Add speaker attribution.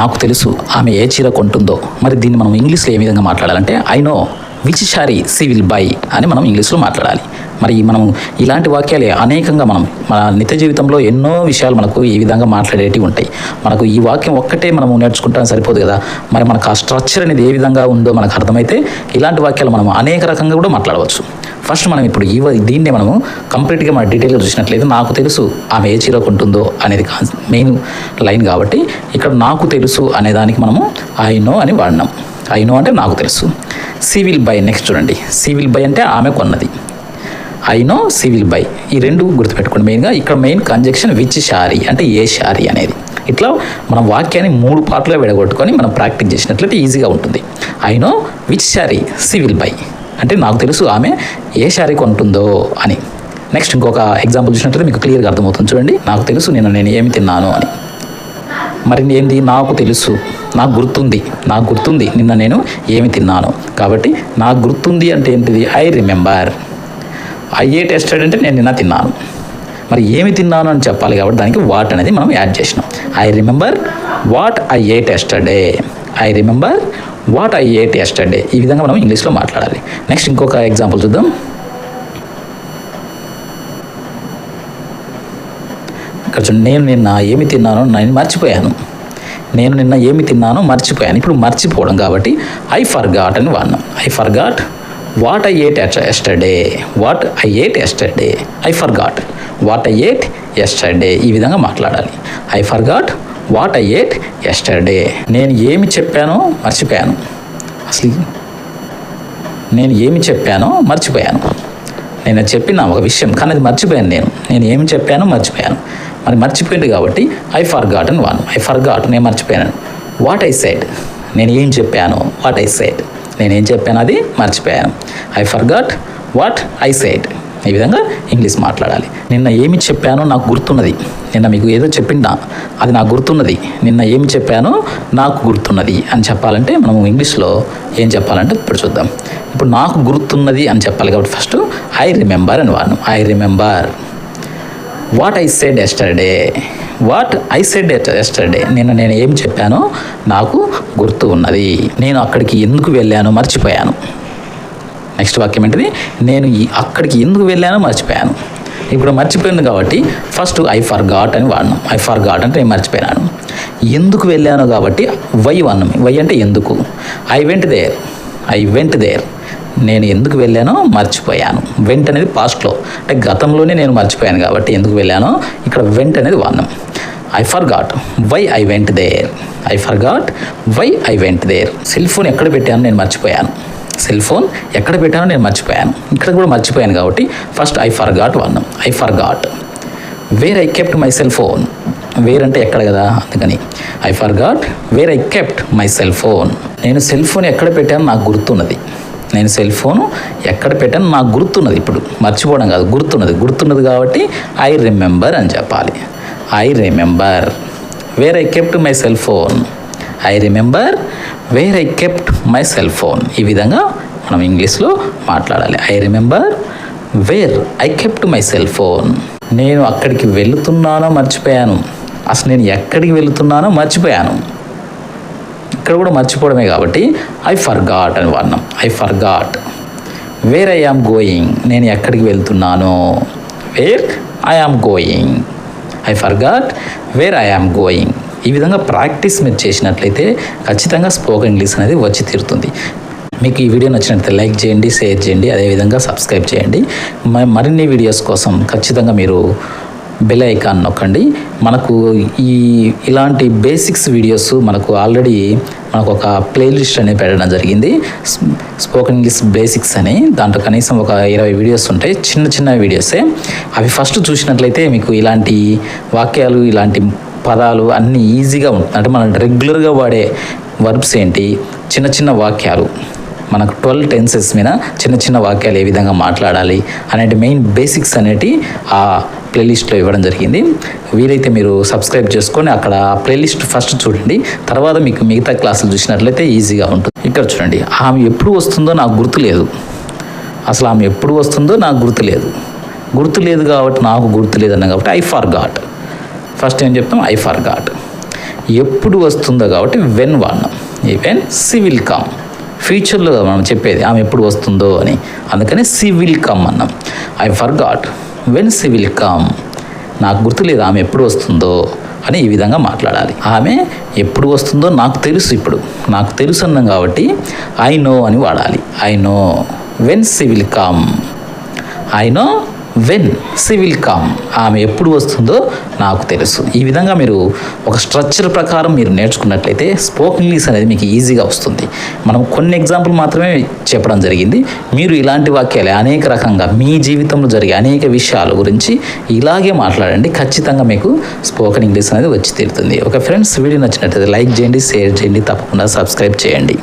Speaker 1: నాకు తెలుసు ఆమె ఏ చీర కొంటుందో. మరి దీన్ని మనం ఇంగ్లీష్లో ఏ విధంగా మాట్లాడాలంటే I know which sari she will buy అని మనం ఇంగ్లీష్లో మాట్లాడాలి. మరి మనం ఇలాంటి వాక్యాలే అనేకంగా మనం మన నిత్య జీవితంలో ఎన్నో విషయాలు మనకు ఈ విధంగా మాట్లాడేటివి ఉంటాయి. మనకు ఈ వాక్యం ఒక్కటే మనం నేర్చుకుంటాం సరిపోదు కదా. మరి మనకు ఆ స్ట్రక్చర్ అనేది ఏ విధంగా ఉందో మనకు అర్థమైతే ఇలాంటి వాక్యాలు మనం అనేక రకంగా కూడా మాట్లాడవచ్చు. ఫస్ట్ మనం ఇప్పుడు ఈ దీన్నే మనము కంప్లీట్గా మన డీటెయిల్గా చూసినట్లయితే నాకు తెలుసు ఆమె ఏ చీర కొంటుందో అనేది మెయిన్ లైన్ కాబట్టి ఇక్కడ నాకు తెలుసు అనే దానికి మనము ఐ నో అని వాడినాం. ఐ నో అంటే నాకు తెలుసు. సివిల్ బై నెక్స్ట్ చూడండి. సివిల్ బై అంటే ఆమె కొన్నది. I know she will buy. ఈ రెండు గుర్తుపెట్టుకోండి మెయిన్గా. ఇక్కడ మెయిన్ కంజక్షన్ విచ్ షారీ అంటే ఏ షారీ అనేది. ఇట్లా మనం వాక్యాన్ని మూడు పార్ట్లో విడగొట్టుకొని మనం ప్రాక్టీస్ చేసినట్లయితే ఈజీగా ఉంటుంది. I know which sari she will buy. అంటే నాకు తెలుసు ఆమె ఏ శారీ కొంటుందో అని. నెక్స్ట్ ఇంకొక ఎగ్జాంపుల్ చూసినట్లయితే మీకు క్లియర్గా అర్థమవుతుంది. చూడండి నాకు తెలుసు నేను నేను ఏమి తిన్నాను అని. మరి ఏంది? నాకు తెలుసు. నాకు గుర్తుంది. నాకు గుర్తుంది. నిన్న నేను ఏమి తిన్నాను. కాబట్టి నాకు గుర్తుంది అంటే ఏంటిది? I remember I ate yesterday అంటే నేను నిన్న తిన్నాను. మరి ఏమి తిన్నాను అని చెప్పాలి కాబట్టి దానికి వాట్ అనేది మనం యాడ్ చేసినాం. I remember what I ate yesterday I remember what I ate yesterday ఈ విధంగా మనం ఇంగ్లీష్లో మాట్లాడాలి. నెక్స్ట్ ఇంకొక ఎగ్జాంపుల్ చూద్దాం. ఇక్కడ చూడండి నేను నిన్న ఏమి తిన్నానో నేను మర్చిపోయాను. నేను నిన్న ఏమి తిన్నానో మర్చిపోయాను. ఇప్పుడు మర్చిపోవడం కాబట్టి ఐ ఫర్గాట్ అని వాడినాం I forgot what I ate yesterday what I ate yesterday I forgot what I ate yesterday ఈ విధంగా మాట్లాడాలి. I forgot what I ate yesterday నేను ఏమి చెప్పానో మర్చిపోయాను. అసలు నేను ఏమి చెప్పానో మర్చిపోయాను. నేను చెప్పిన ఒక విషయం కానీ అది మర్చిపోయాను నేను. నేను ఏమి చెప్పానో మర్చిపోయాను. మరి మర్చిపోయింది కాబట్టి ఐ ఫర్ గాట్ అని వాను ఐ ఫర్ గాట్ నేను మర్చిపోయాను. వాట్ ఐ సైడ్ నేను ఏం చెప్పాను వాట్ ఐ సైడ్ నేనేం చెప్పాను అది మర్చిపోయాను. I forgot what I said ఈ విధంగా ఇంగ్లీష్ మాట్లాడాలి. నిన్న ఏమి చెప్పానో నాకు గుర్తున్నది. నిన్న మీకు ఏదో చెప్పిందా అది నాకు గుర్తున్నది. నిన్న ఏమి చెప్పానో నాకు గుర్తున్నది అని చెప్పాలంటే మనం ఇంగ్లీష్లో ఏం చెప్పాలంటే ఇప్పుడు చూద్దాం. ఇప్పుడు నాకు గుర్తున్నది అని చెప్పాలి కాబట్టి ఫస్ట్ ఐ రిమెంబర్ అని వాడు I remember. What I said yesterday? What I said yesterday? నేను నేను ఏం చెప్పానో నాకు గుర్తు ఉన్నది. నేను అక్కడికి ఎందుకు వెళ్ళానో మర్చిపోయాను. నెక్స్ట్ వాక్యం ఏంటిది? నేను ఈ అక్కడికి ఎందుకు వెళ్ళానో మర్చిపోయాను. ఇప్పుడు మర్చిపోయింది కాబట్టి ఫస్ట్ ఐ ఫర్ గాట్ అని వాడినాం. ఐ ఫర్ గాట్ అంటే నేను మర్చిపోయాను ఎందుకు వెళ్ళాను కాబట్టి వై వన్ వై అంటే ఎందుకు? I went there I went there నేను ఎందుకు వెళ్ళానో మర్చిపోయాను. వెంట్ అనేది పాస్ట్లో అంటే గతంలోనే నేను మర్చిపోయాను కాబట్టి ఎందుకు వెళ్ళానో ఇక్కడ వెంట్ అనేది వాడినాం. I forgot why I went there I forgot why I went there cell phone ఎక్కడ పెట్టాను నేను మర్చిపోయాను. సెల్ ఫోన్ ఎక్కడ పెట్టానో నేను మర్చిపోయాను. ఇక్కడ కూడా మర్చిపోయాను కాబట్టి first I forgot one I forgot where I kept my cell phone where అంటే ఎక్కడ కదా? అందుకని I forgot where I kept my cell phone నేను సెల్ ఫోన్ ఎక్కడ పెట్టానో నాకు గుర్తున్నది. నేను సెల్ ఫోను ఎక్కడ పెట్టాను నాకు గుర్తున్నది ఇప్పుడు. మర్చిపోవడం కాదు గుర్తున్నది. గుర్తున్నది కాబట్టి ఐ రిమెంబర్ అని చెప్పాలి. I remember where I kept my cell phone I remember where I kept my cell phone ఈ విధంగా మనం ఇంగ్లీష్లో మాట్లాడాలి. I remember where I kept my cell phone నేను అక్కడికి వెళుతున్నానో మర్చిపోయాను. అసలు నేను ఎక్కడికి వెళుతున్నానో మర్చిపోయాను. ఇక్కడ కూడా మర్చిపోవడమే కాబట్టి ఐ ఫర్గాట్ అని వాడినాం. I forgot where I am going నేను ఎక్కడికి వెళ్తున్నానో. Where I am going I forgot where I am going ఈ విధంగా ప్రాక్టీస్ మీరు చేసినట్లయితే ఖచ్చితంగా స్పోకెన్ ఇంగ్లీష్ అనేది వచ్చి తీరుతుంది. మీకు ఈ వీడియో నచ్చినట్లయితే లైక్ చేయండి షేర్ చేయండి అదేవిధంగా సబ్స్క్రైబ్ చేయండి. మ- మరిన్ని వీడియోస్ కోసం ఖచ్చితంగా మీరు బెల్ ఐకాన్ నొక్కండి. మనకు ఈ ఇలాంటి బేసిక్స్ వీడియోస్ మనకు ఆల్రెడీ మనకు ఒక ప్లేలిస్ట్ అనేది పెట్టడం జరిగింది. స్పోకెన్ ఇంగ్లీష్ బేసిక్స్ అని. దాంట్లో కనీసం ఒక ఇరవై వీడియోస్ ఉంటాయి. చిన్న చిన్న వీడియోసే. అవి ఫస్ట్ చూసినట్లయితే మీకు ఇలాంటి వాక్యాలు ఇలాంటి పదాలు అన్నీ ఈజీగా ఉంటుంది అంటే మనం రెగ్యులర్గా వాడే వర్బ్స్ ఏంటి? చిన్న చిన్న వాక్యాలు. మనకు ట్వెల్వ్ టెన్సెస్ మీద చిన్న చిన్న వాక్యాలు ఏ విధంగా మాట్లాడాలి అనేటి మెయిన్ బేసిక్స్ అనేటి ఆ ప్లేలిస్ట్లో ఇవ్వడం జరిగింది. వీలైతే మీరు సబ్స్క్రైబ్ చేసుకొని అక్కడ ఆ ప్లేలిస్ట్ ఫస్ట్ చూడండి. తర్వాత మీకు మిగతా క్లాసులు చూసినట్లయితే ఈజీగా ఉంటుంది. ఇక్కడ చూడండి. ఆమె ఎప్పుడు వస్తుందో నాకు గుర్తు లేదు. అసలు ఆమె ఎప్పుడు వస్తుందో నాకు గుర్తు లేదు. గుర్తు లేదు కాబట్టి నాకు గుర్తు లేదన్నా కాబట్టి ఐ ఫర్ గాట్ ఫస్ట్ ఏం చెప్తాం? ఐ ఫర్ గాట్ ఎప్పుడు వస్తుందో కాబట్టి వెన్ వాడినాం ఈవెన్ సివిల్ కామ్ ఫ్యూచర్లో మనం చెప్పేది ఆమె ఎప్పుడు వస్తుందో అని. అందుకని సివిల్ కమ్ అన్నాం. I forgot when she will come నాకు గుర్తులేదు ఆమె ఎప్పుడు వస్తుందో అని ఈ విధంగా మాట్లాడాలి. ఆమె ఎప్పుడు వస్తుందో నాకు తెలుసు ఇప్పుడు. నాకు తెలుసు అన్నాం కాబట్టి ఐ నో అని వాడాలి. I know when she will come I know when she will come ఆమె ఎప్పుడు వస్తుందో నాకు తెలుసు. ఈ విధంగా మీరు ఒక స్ట్రక్చర్ ప్రకారం మీరు నేర్చుకున్నట్లయితే స్పోకెన్ ఇంగ్లీష్ అనేది మీకు ఈజీగా వస్తుంది. మనం కొన్ని ఎగ్జాంపుల్ మాత్రమే చెప్పడం జరిగింది. మీరు ఇలాంటి వాక్యాలు అనేక రకంగా మీ జీవితంలో జరిగే అనేక విషయాల గురించి ఇలాగే మాట్లాడండి. ఖచ్చితంగా మీకు స్పోకెన్ ఇంగ్లీష్ అనేది వచ్చి తీరుతుంది. ఒక ఫ్రెండ్స్ వీడియో నచ్చినట్లయితే లైక్ చేయండి షేర్ చేయండి తప్పకుండా సబ్స్క్రైబ్ చేయండి.